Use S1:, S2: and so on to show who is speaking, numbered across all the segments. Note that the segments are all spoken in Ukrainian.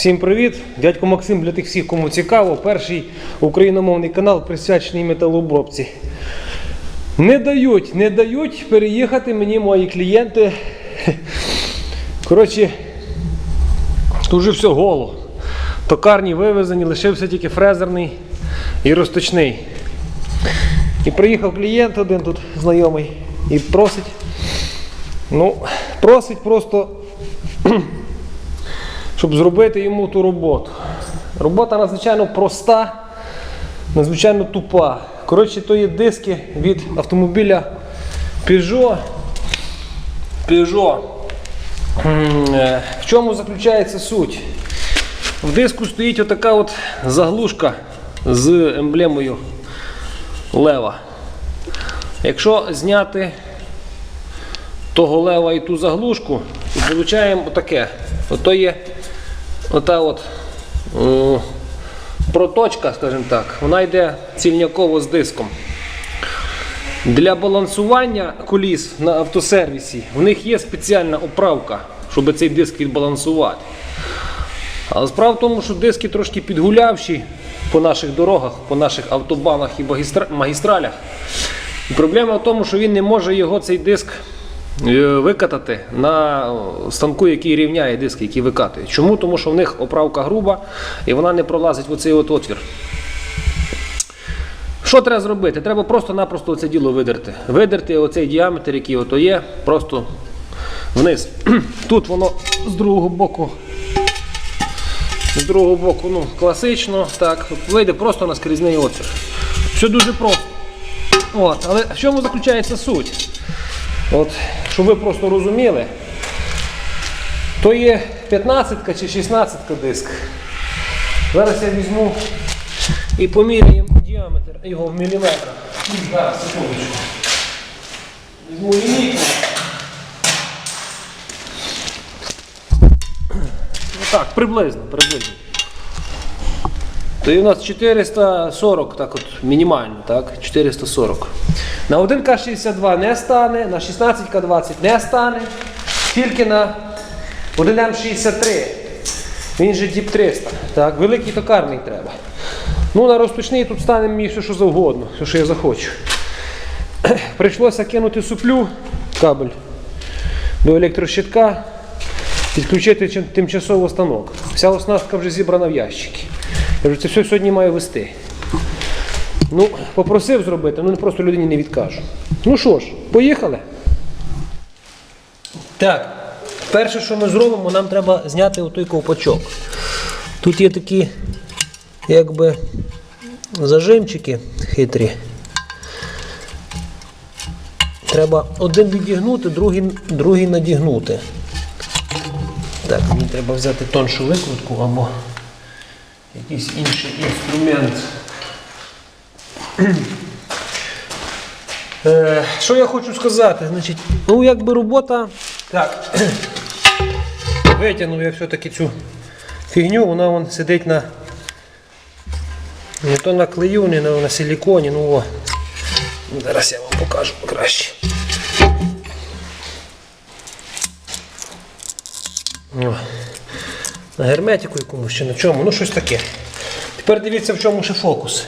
S1: Всім привіт! Дядько Максим для тих всіх, кому цікаво. Перший україномовний канал присвячений металообробці. Не дають, не дають переїхати мені мої клієнти. Коротше, тут все голо. Токарні вивезені, лишився тільки фрезерний і розточний. І приїхав клієнт один тут знайомий і просить. Ну, просить просто щоб зробити йому ту роботу. Робота надзвичайно проста, надзвичайно тупа. Коротше, то є диски від автомобіля Peugeot. Peugeot. Е, В чому заключається суть? В диску стоїть отака от заглушка з емблемою лева. Якщо зняти того лева і ту заглушку, то отримаємо отаке. Ото є ота от проточка, скажімо так, вона йде цільняково з диском. Для балансування коліс на автосервісі в них є спеціальна оправка, щоб цей диск відбалансувати. Але справа в тому, що диски трошки підгулявші по наших дорогах, по наших автобанах і магістралях. І проблема в тому, що він не може його цей диск викатати на станку, який рівняє диски, які викатує. Чому? Тому що в них оправка груба і вона не пролазить в оцей от отвір. Що треба зробити? Треба просто-напросто це діло видерти. Видерти оцей діаметр, який ото є, просто вниз. Тут воно з другого боку. З другого боку, ну, класично, так, вийде просто на скрізний отвір. Все дуже просто. От, але в чому заключається суть? От, щоб ви просто розуміли, то є 15 чи 16 диск. Зараз я візьму і поміряємо діаметр його в міліметрах. Зараз, секундочку. Візьму лінійку. Ну так, приблизно, приблизно. То у нас 440, так от мінімально, так? 440. На 1К62 не стане, на 16К20 не стане, тільки на 1М63. Він же Діп 300. Так, великий токарний треба. Ну, на розпочний тут стане мені все, що завгодно, все, що я захочу. Прийшлося кинути суплю, кабель до електрощитка, підключити тимчасово станок. Вся оснастка вже зібрана в ящики. Я кажу, це все сьогодні маю вести. Ну, попросив зробити, ну просто людині не відкажу. Ну що ж, поїхали. Так, перше, що ми зробимо, нам треба зняти отой ковпачок. Тут є такі, якби, зажимчики хитрі. Треба один відігнути, другий, другий надігнути. Так, мені треба взяти тоншу викрутку або якийсь інший інструмент. Е, що я хочу сказати? Значить, ну якби робота. Так. Витягнув я все-таки цю фігню, вона вон сидить на. Не то на клею, не на, на силіконі, ну о. Зараз я вам покажу краще. На герметику якомусь чи на чому, ну щось таке. Тепер дивіться, в чому ще фокус.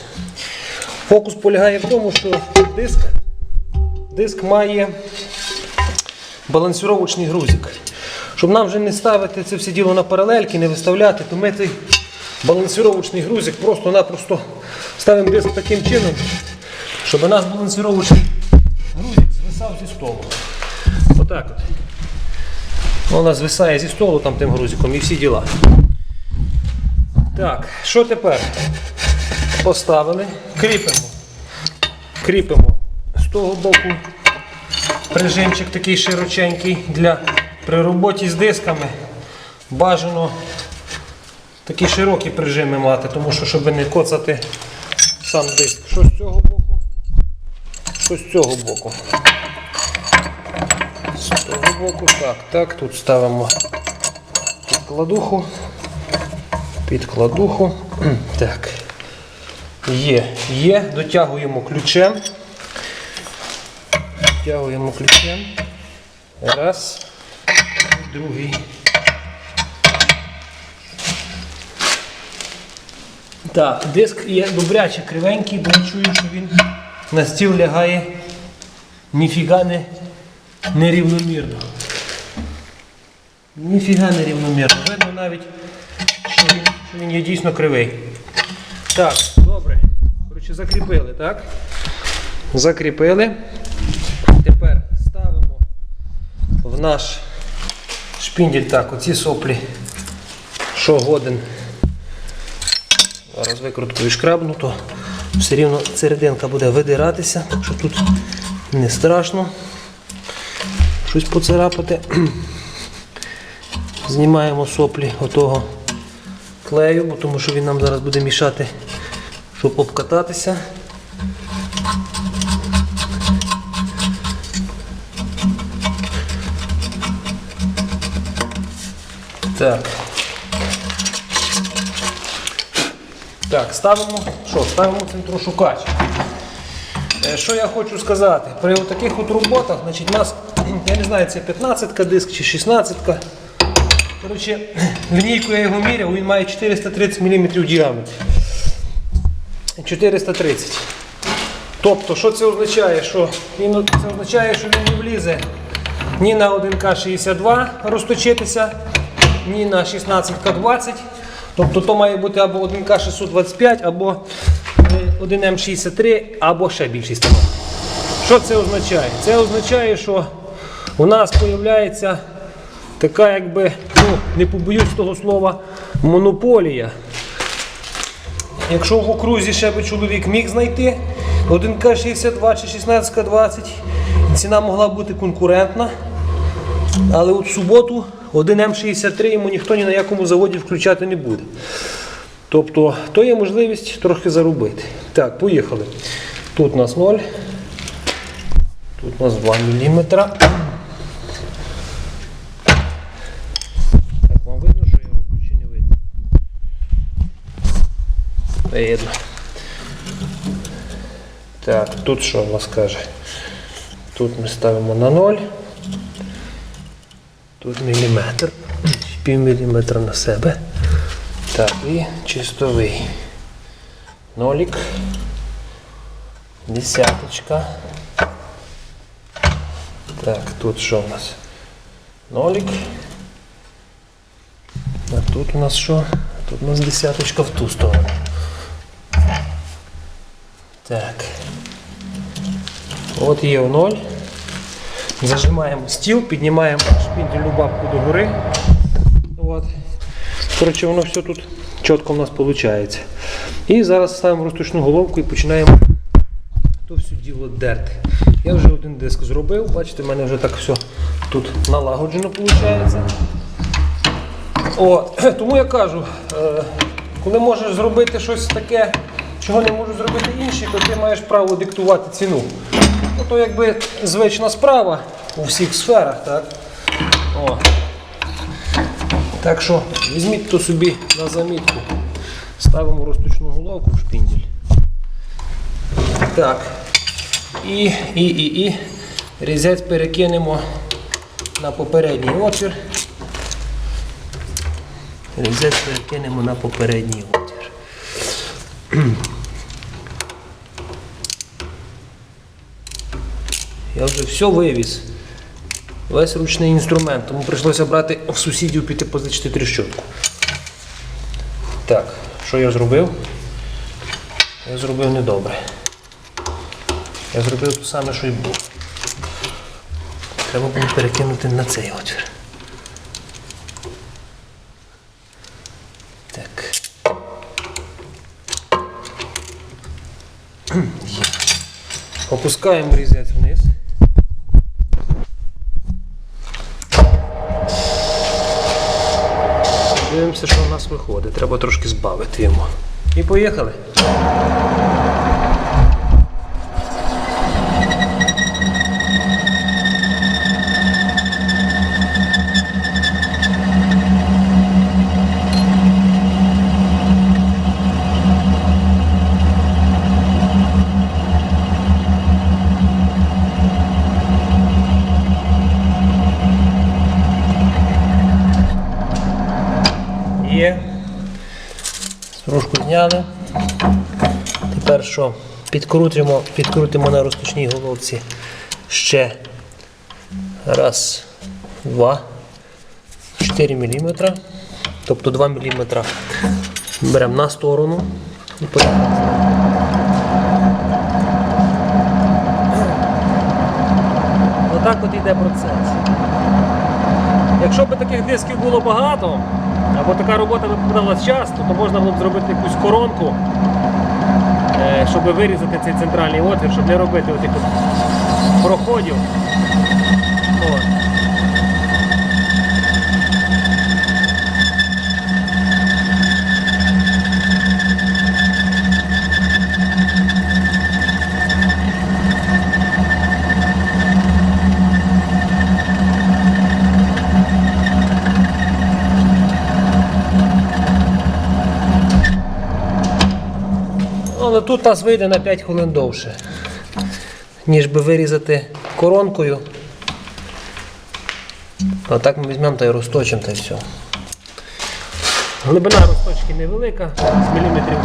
S1: Фокус полягає в тому, що диск, диск має балансировочний грузик. Щоб нам вже не ставити це все діло на паралельки, не виставляти, то ми цей балансировочний грузик просто-напросто ставимо диск таким чином, щоб у нас балансировочний грузик звисав зі столу. Отак от. Вона звисає зі столу там тим грузиком і всі діла. Так, що тепер? Поставили, кріпимо. Кріпимо з того боку прижимчик такий широченький для при роботі з дисками. Бажано такі широкі прижими мати, тому що щоб не коцати сам диск. Що з цього боку, що з цього боку. Боку, так, так, тут ставимо підкладуху. Підкладуху. Так. Є, є, дотягуємо ключем. Дотягуємо ключем. Раз. Другий. Так, диск є добряче кривенький, бо я чую, що він на стіл лягає ніфіга не нерівномірно. Ніфіга не рівномірно. Видно навіть, що він, що він є дійсно кривий. Так, добре. Коротше, закріпили, так? Закріпили. Тепер ставимо в наш шпіндель так, оці соплі, що годен. Зараз викруткою шкрабну, то все рівно серединка буде видиратися, так що тут не страшно щось поцарапати. Знімаємо соплі отого клею, тому що він нам зараз буде мішати, щоб обкататися. Так. Так, ставимо, що, ставимо центрошукач. Е, Що я хочу сказати? При таких от роботах, значить, нас, я не знаю, це 15-ка диск чи 16. -ка. Коротше, лінійку я його міряв, він має 430 мм діаметр. 430. Тобто, що це означає? Що він, це означає, що він не влізе ні на 1К62 розточитися, ні на 16К20. Тобто то має бути або 1К625, або е, 1М63, або ще більший станок. Що це означає? Це означає, що у нас з'являється така, якби, ну, не побоюсь того слова, монополія. Якщо в окрузі ще би чоловік міг знайти 1К62 чи 16К20, ціна могла бути конкурентна. Але от в суботу 1М63 йому ніхто ні на якому заводі включати не буде. Тобто, то є можливість трохи заробити. Так, поїхали. Тут у нас 0. Тут у нас 2 мм. Так, вам видно, що я роблю чи не видно? Видно. Так, тут що у нас каже? Тут ми ставимо на 0. Тут міліметр, пів міліметра на себе. Так, і чистовий. Нолік. Десяточка. Так, тут що у нас? Нолік. А тут у нас що? Тут у нас десяточка в ту сторону. Так. От є в ноль. Зажимаємо стіл, піднімаємо шпіндільну бабку догори. От. Коротше, воно все тут чітко в нас виходить. І зараз ставимо розточну головку і починаємо то все діло дерти. Я вже один диск зробив, бачите, в мене вже так все тут налагоджено виходить. От. Тому я кажу, е, коли можеш зробити щось таке, чого не можуть зробити інші, то ти маєш право диктувати ціну. Ну, то якби звична справа у всіх сферах, так? О. Так що візьміть то собі на замітку. Ставимо розточну головку в шпіндель. Так. І, і, і, і різець перекинемо на попередній отвір. Різець перекинемо на попередній отвір. Я вже все вивіз. Весь ручний інструмент, тому прийшлося брати в сусідів піти позичити тріщотку. Так, що я зробив? Я зробив недобре. Я зробив те саме, що й було. Треба було перекинути на цей отвір. Так. Опускаємо різець вниз. Дивимося, що у нас виходить. Треба трошки збавити йому. І поїхали. Трошку зняли. Тепер що? Підкрутимо, підкрутимо на розточній головці ще раз, два, 4 мм. Тобто 2 мм беремо на сторону і. Отак от йде процес. Якщо б таких дисків було багато, або така робота випадалась часто, то можна було б зробити якусь коронку, е, щоб вирізати цей центральний отвір, щоб не робити отих от проходів. От. Тут нас вийде на 5 хвилин довше, ніж би вирізати коронкою. А так ми візьмемо та й розточимо та й все. Глибина розточки невелика, з міліметрів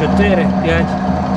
S1: 4-5.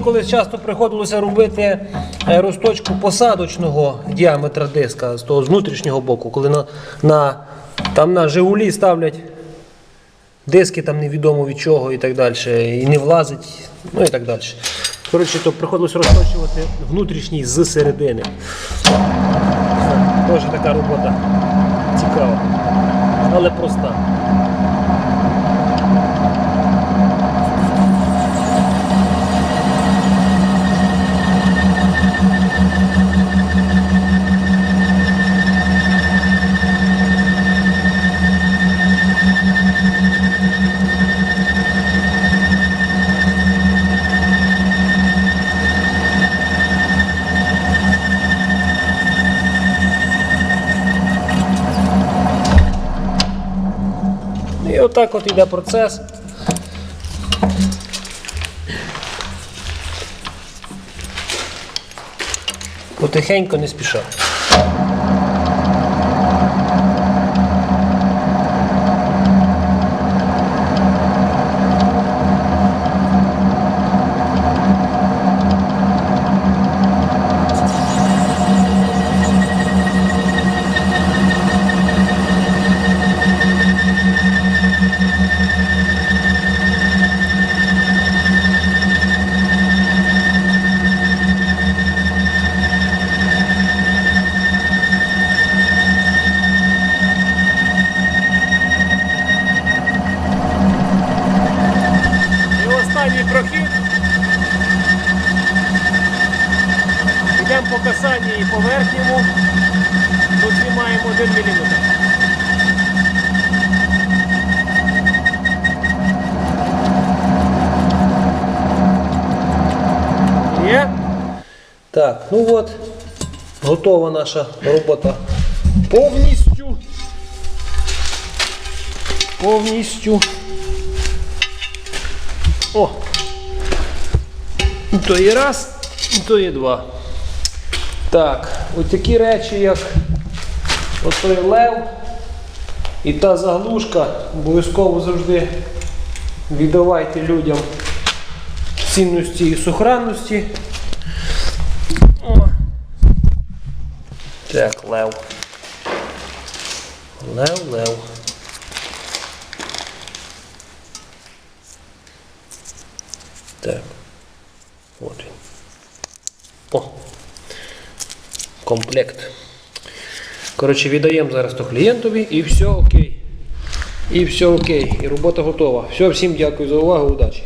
S1: Мені колись часто приходилося робити е, розточку посадочного діаметра диска з того внутрішнього боку, коли на, на, там на Жигулі ставлять диски там невідомо від чого і так далі, і не влазить, ну і так далі. Коротше, то приходилось розточувати внутрішній з середини. Теж така робота цікава, але проста. І отак от іде процес. Потихеньку не спіша. По касанні і по верхньому. Тут знімаємо 1 мм. Є? Так, ну от, готова наша робота повністю. Повністю. О! То є раз, то є два. Так, от такі речі, як отой лев і та заглушка, обов'язково завжди віддавайте людям цінності і сохранності. О. Так, лев. Лев, лев. Так. От він. О. Комплект. Коротше, віддаємо зараз то клієнтові і все окей. І все окей. І робота готова. Все, всім дякую за увагу, удачі.